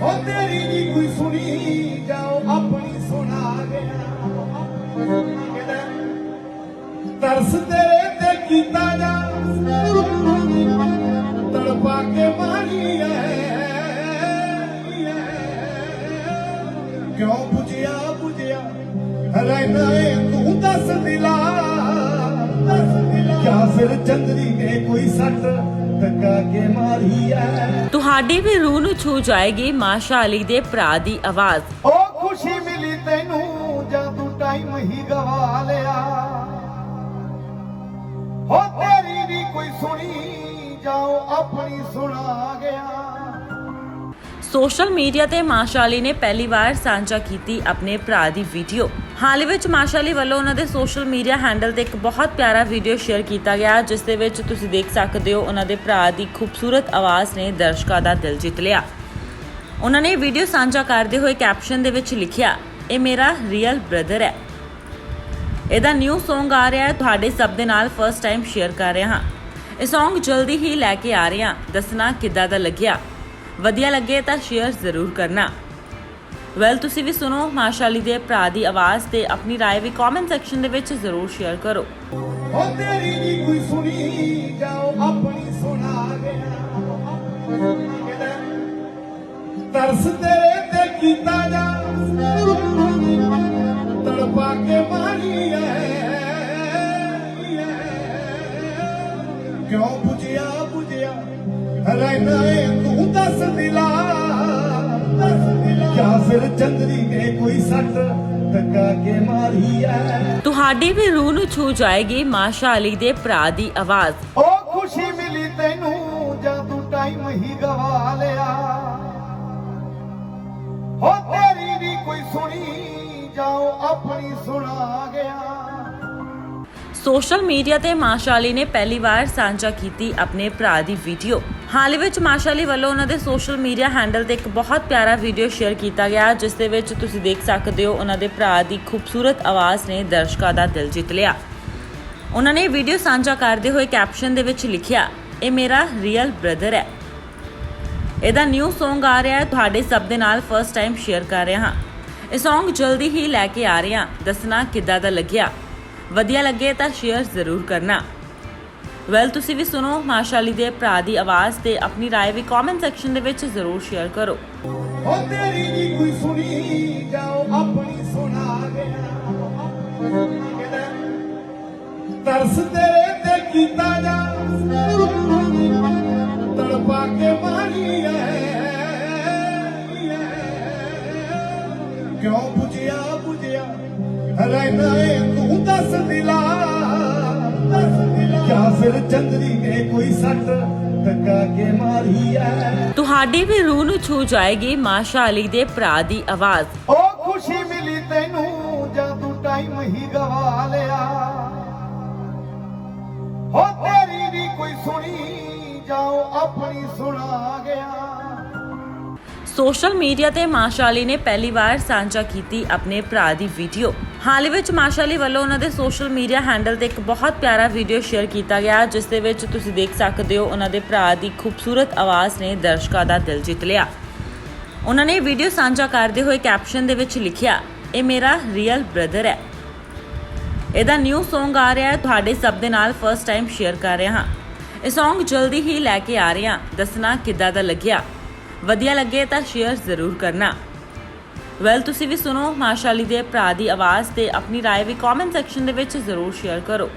ਹੋ ਤੇਰੀ ਵੀ ਕੋਈ ਸੁਣੀ, ਜਾਓ ਆਪਣੀ ਸੁਣਾ ਗਿਆ ਤਰਸ ਤੇਰੇ ਤੇ ਕੀਤਾ ਜਾ ਤੜਪਾ ਕੇ ਮਾਰੀ ਐ ਕਿਉਂ 부ਝਿਆ 부ਝਿਆ ਰਹਿਣਾ ਏ ਤੂੰ ਦੱਸ ਦਿਲਾ। ਦੱਸ ਦਿਲਾ। ਕਿਆ ਫਿਰ ਚੰਦਰੀ ਨੇ ਕੋਈ ਸੱਟ ਟਕਾ ਕੇ ਮਾਰੀ ਐ ਤੁਹਾਡੀ ਵੀ ਰੂਹ ਨੂੰ ਛੂ ਜਾਏਗੀ ਮਾਸ਼ਾ ਅਲੀ ਦੇ ਭਰਾ ਦੀ ਆਵਾਜ਼। ਉਹ ਖੁਸ਼ੀ ਮਿਲੀ ਤੈਨੂੰ ਜਦ ਟਾਈਮ ਹੀ ਗਵਾ ਲਿਆ। ਹੋ ਤੇਰੀ ਵੀ ਕੋਈ ਸੁਣੀ ਜਾਓ ਆਪਣੀ ਸੁਣਾ ਗਿਆ। ਸੋਸ਼ਲ ਮੀਡੀਆ ਤੇ ਮਾਸ਼ਾ ਅਲੀ ਨੇ ਪਹਿਲੀ ਵਾਰ ਸਾਂਝਾ ਕੀਤੀ ਆਪਣੇ ਭਰਾ ਦੀ ਵੀਡੀਓ। ਹਾਲ ਹੀ ਵਿੱਚ ਮਾਸ਼ਾਲੀ ਵੱਲੋਂ ਉਹਨਾਂ ਦੇ ਸੋਸ਼ਲ ਮੀਡੀਆ ਹੈਂਡਲ ਤੇ ਇੱਕ ਬਹੁਤ ਪਿਆਰਾ ਵੀਡੀਓ ਸ਼ੇਅਰ ਕੀਤਾ ਗਿਆ, ਜਿਸ ਦੇ ਵਿੱਚ ਤੁਸੀਂ ਦੇਖ ਸਕਦੇ ਹੋ ਉਹਨਾਂ ਦੇ ਭਰਾ ਦੀ ਖੂਬਸੂਰਤ ਆਵਾਜ਼ ਨੇ ਦਰਸ਼ਕਾਂ ਦਾ ਦਿਲ ਜਿੱਤ ਲਿਆ। ਉਹਨਾਂ ਨੇ ਵੀਡੀਓ ਸਾਂਝਾ ਕਰਦੇ ਹੋਏ ਕੈਪਸ਼ਨ ਦੇ ਵਿੱਚ ਲਿਖਿਆ, ਇਹ ਮੇਰਾ ਰੀਅਲ ਬ੍ਰਦਰ ਹੈ। ਇਹਦਾ ਨਿਊ Song ਆ ਰਿਹਾ ਹੈ, ਤੁਹਾਡੇ ਸਭ ਦੇ ਨਾਲ ਫਰਸਟ ਟਾਈਮ ਸ਼ੇਅਰ ਕਰ ਰਿਹਾ ਹਾਂ। ਇਹ Song ਜਲਦੀ ਹੀ ਲੈ ਕੇ ਆ ਰਿਹਾ ਦੱਸਣਾ ਕਿੱਦਾਂ ਦਾ ਲੱਗਿਆ? ਵਧੀਆ ਲੱਗੇ ਤਾਂ ਸ਼ੇਅਰ ਜ਼ਰੂਰ ਕਰਨਾ। ਵੈਲ ਤੁਸੀਂ ਵੀ ਸੁਣੋ ਮਾਸ਼ਾਲੀ ਦੇ ਭਰਾ ਦੀ ਆਵਾਜ਼ ਤੇ ਆਪਣੀ رائے ਵੀ ਕਮੈਂਟ ਸੈਕਸ਼ਨ ਦੇ ਵਿੱਚ ਜ਼ਰੂਰ ਸ਼ੇਅਰ ਕਰੋ। ਕਿਉਂ ਪੁੱਜਿਆ ਪੁੱਜਿਆ ਰਹਿਣਾ ਏ ਤੂੰ ਦੱਸ ਦਿਲਾ। ਕਿਆ ਫਿਰ ਚੰਦਰੀ ਨੇ ਕੋਈ ਸੱਟ ਟਕਾ ਕੇ ਮਾਰੀ ਐ? ਤੁਹਾਡੀ ਵੀ ਰੂਹ ਨੂੰ ਛੂ ਜਾਏਗੀ ਮਾਸ਼ਾ ਅਲੀ ਦੇ ਭਰਾ ਦੀ ਆਵਾਜ਼। ਉਹ ਖੁਸ਼ੀ ਮਿਲੀ ਤੈਨੂੰ ਜਦ ਤੂੰ ਟਾਈਮ ਹੀ ਗਵਾ ਲਿਆ। ਹੋ ਤੇਰੀ ਵੀ ਕੋਈ ਸੁਣੀ ਜਾਓ ਆਪਣੀ ਸੁਣਾ ਗਿਆ। ਸੋਸ਼ਲ ਮੀਡੀਆ ਤੇ ਮਾਸ਼ਾਲੀ ਨੇ ਪਹਿਲੀ ਵਾਰ ਸਾਂਝਾ ਕੀਤੀ ਆਪਣੇ ਭਰਾ ਦੀ ਵੀਡੀਓ। ਹਾਲ ਹੀ ਵਿੱਚ ਮਾਸ਼ਾਲੀ ਵੱਲੋਂ ਉਹਨਾਂ ਦੇ ਸੋਸ਼ਲ ਮੀਡੀਆ ਹੈਂਡਲ ਤੇ ਇੱਕ ਬਹੁਤ ਪਿਆਰਾ ਵੀਡੀਓ ਸ਼ੇਅਰ ਕੀਤਾ ਗਿਆ, ਜਿਸ ਦੇ ਵਿੱਚ ਤੁਸੀਂ ਦੇਖ ਸਕਦੇ ਹੋ ਉਹਨਾਂ ਦੇ ਭਰਾ ਦੀ ਖੂਬਸੂਰਤ ਆਵਾਜ਼ ਨੇ ਦਰਸ਼ਕਾਂ ਦਾ ਦਿਲ ਜਿੱਤ ਲਿਆ। ਉਹਨਾਂ ਨੇ ਵੀਡੀਓ ਸਾਂਝਾ ਕਰਦੇ ਹੋਏ ਕੈਪਸ਼ਨ ਦੇ ਵਿੱਚ ਲਿਖਿਆ, ਇਹ ਮੇਰਾ ਰੀਅਲ ਬ੍ਰਦਰ ਹੈ। ਇਹਦਾ ਨਿਊ Song ਆ ਰਿਹਾ ਹੈ, ਤੁਹਾਡੇ ਸਭ ਦੇ ਨਾਲ ਫਰਸਟ ਟਾਈਮ ਸ਼ੇਅਰ ਕਰ ਰਿਹਾ ਹਾਂ। ਇਹ Song ਜਲਦੀ ਹੀ ਲੈ ਕੇ ਆ ਰਿਹਾ ਦੱਸਣਾ ਕਿੱਦਾਂ ਦਾ ਲੱਗਿਆ? ਵਧੀਆ ਲੱਗੇ ਤਾਂ ਸ਼ੇਅਰ ਜ਼ਰੂਰ ਕਰਨਾ। ਵੈਲ ਤੁਸੀਂ ਵੀ ਸੁਣੋ ਮਾਸ਼ਾਲੀ ਦੇ ਭਰਾ ਦੀ ਆਵਾਜ਼ ਤੇ ਆਪਣੀ رائے ਵੀ ਕਮੈਂਟ ਸੈਕਸ਼ਨ ਦੇ ਵਿੱਚ ਜ਼ਰੂਰ ਸ਼ੇਅਰ ਕਰੋ। ਕਿਉਂ ਬੁਝਿਆ ਬੁਝਿਆ ਰਹਿਣਾ ਏ ਤੂੰ ਦੱਸ ਦਿਲਾ ਦੱਸ ਦਿਲਾ ਕਿਆ ਫਿਰ ਚੰਦਰੀ ਨੇ ਕੋਈ ਸੱਟ ਟਕਾ ਕੇ ਮਾਰੀ ਐ। ਤੁਹਾਡੀ ਵੀ ਰੂਹ ਨੂੰ ਛੂ ਜਾਏਗੀ ਮਾਸ਼ਾ ਅਲੀ ਦੇ ਭਰਾ ਦੀ ਆਵਾਜ਼। ਉਹ ਖੁਸ਼ੀ ਮਿਲੀ ਤੈਨੂੰ ਜਦ ਟਾਈਮ ਹੀ ਗਵਾ ਲਿਆ। ਹੋ ਤੇਰੀ ਵੀ ਕੋਈ ਸੁਣੀ ਜਾਓ ਆਪਣੀ ਸੁਣਾ ਗਿਆ। ਸੋਸ਼ਲ ਮੀਡੀਆ ਤੇ ਮਾਸ਼ਾ ਅਲੀ ਨੇ ਪਹਿਲੀ ਵਾਰ ਸਾਂਝਾ ਕੀਤੀ ਆਪਣੇ ਭਰਾ ਦੀ ਵੀਡੀਓ ਹਾਲ ਹੀ ਵਿੱਚ ਮਾਸ਼ਾ ਅਲੀ ਵੱਲੋਂ ਉਹਨਾਂ ਦੇ ਸੋਸ਼ਲ ਮੀਡੀਆ ਹੈਂਡਲ ਤੇ ਇੱਕ ਬਹੁਤ ਪਿਆਰਾ ਵੀਡੀਓ ਸ਼ੇਅਰ ਕੀਤਾ ਗਿਆ, ਜਿਸ ਦੇ ਵਿੱਚ ਤੁਸੀਂ ਦੇਖ ਸਕਦੇ ਹੋ ਉਹਨਾਂ ਦੇ ਭਰਾ ਦੀ ਖੂਬਸੂਰਤ ਆਵਾਜ਼ ਨੇ ਦਰਸ਼ਕਾਂ ਦਾ ਦਿਲ ਜਿੱਤ ਲਿਆ। ਉਹਨਾਂ ਨੇ ਵੀਡੀਓ ਸਾਂਝਾ ਕਰਦੇ ਹੋਏ ਕੈਪਸ਼ਨ ਦੇ ਵਿੱਚ ਲਿਖਿਆ, ਇਹ ਮੇਰਾ ਰੀਅਲ ਬ੍ਰਦਰ ਹੈ। ਇਹਦਾ ਨਿਊ Song ਆ ਰਿਹਾ ਹੈ, ਤੁਹਾਡੇ ਸਭ ਦੇ ਨਾਲ ਫਰਸਟ ਟਾਈਮ ਸ਼ੇਅਰ ਕਰ ਰਿਹਾ ਹਾਂ। ਇਹ Song ਜਲਦੀ ਹੀ ਲੈ ਕੇ ਆ ਰਿਹਾ, ਦੱਸਣਾ ਕਿੱਦਾਂ ਦਾ ਲੱਗਿਆ। ਵਧੀਆ ਲੱਗੇ ਤਾਂ ਸ਼ੇਅਰ ਜ਼ਰੂਰ ਕਰਨਾ। ਵੈਲ ਤੁਸੀਂ ਵੀ ਸੁਣੋ ਮਾਸ਼ਾ ਅਲੀ ਦੇ ਭਰਾ ਦੀ ਆਵਾਜ਼ ਤੇ ਆਪਣੀ رائے ਵੀ ਕਮੈਂਟ ਸੈਕਸ਼ਨ ਦੇ ਵਿੱਚ ਜ਼ਰੂਰ ਸ਼ੇਅਰ ਕਰੋ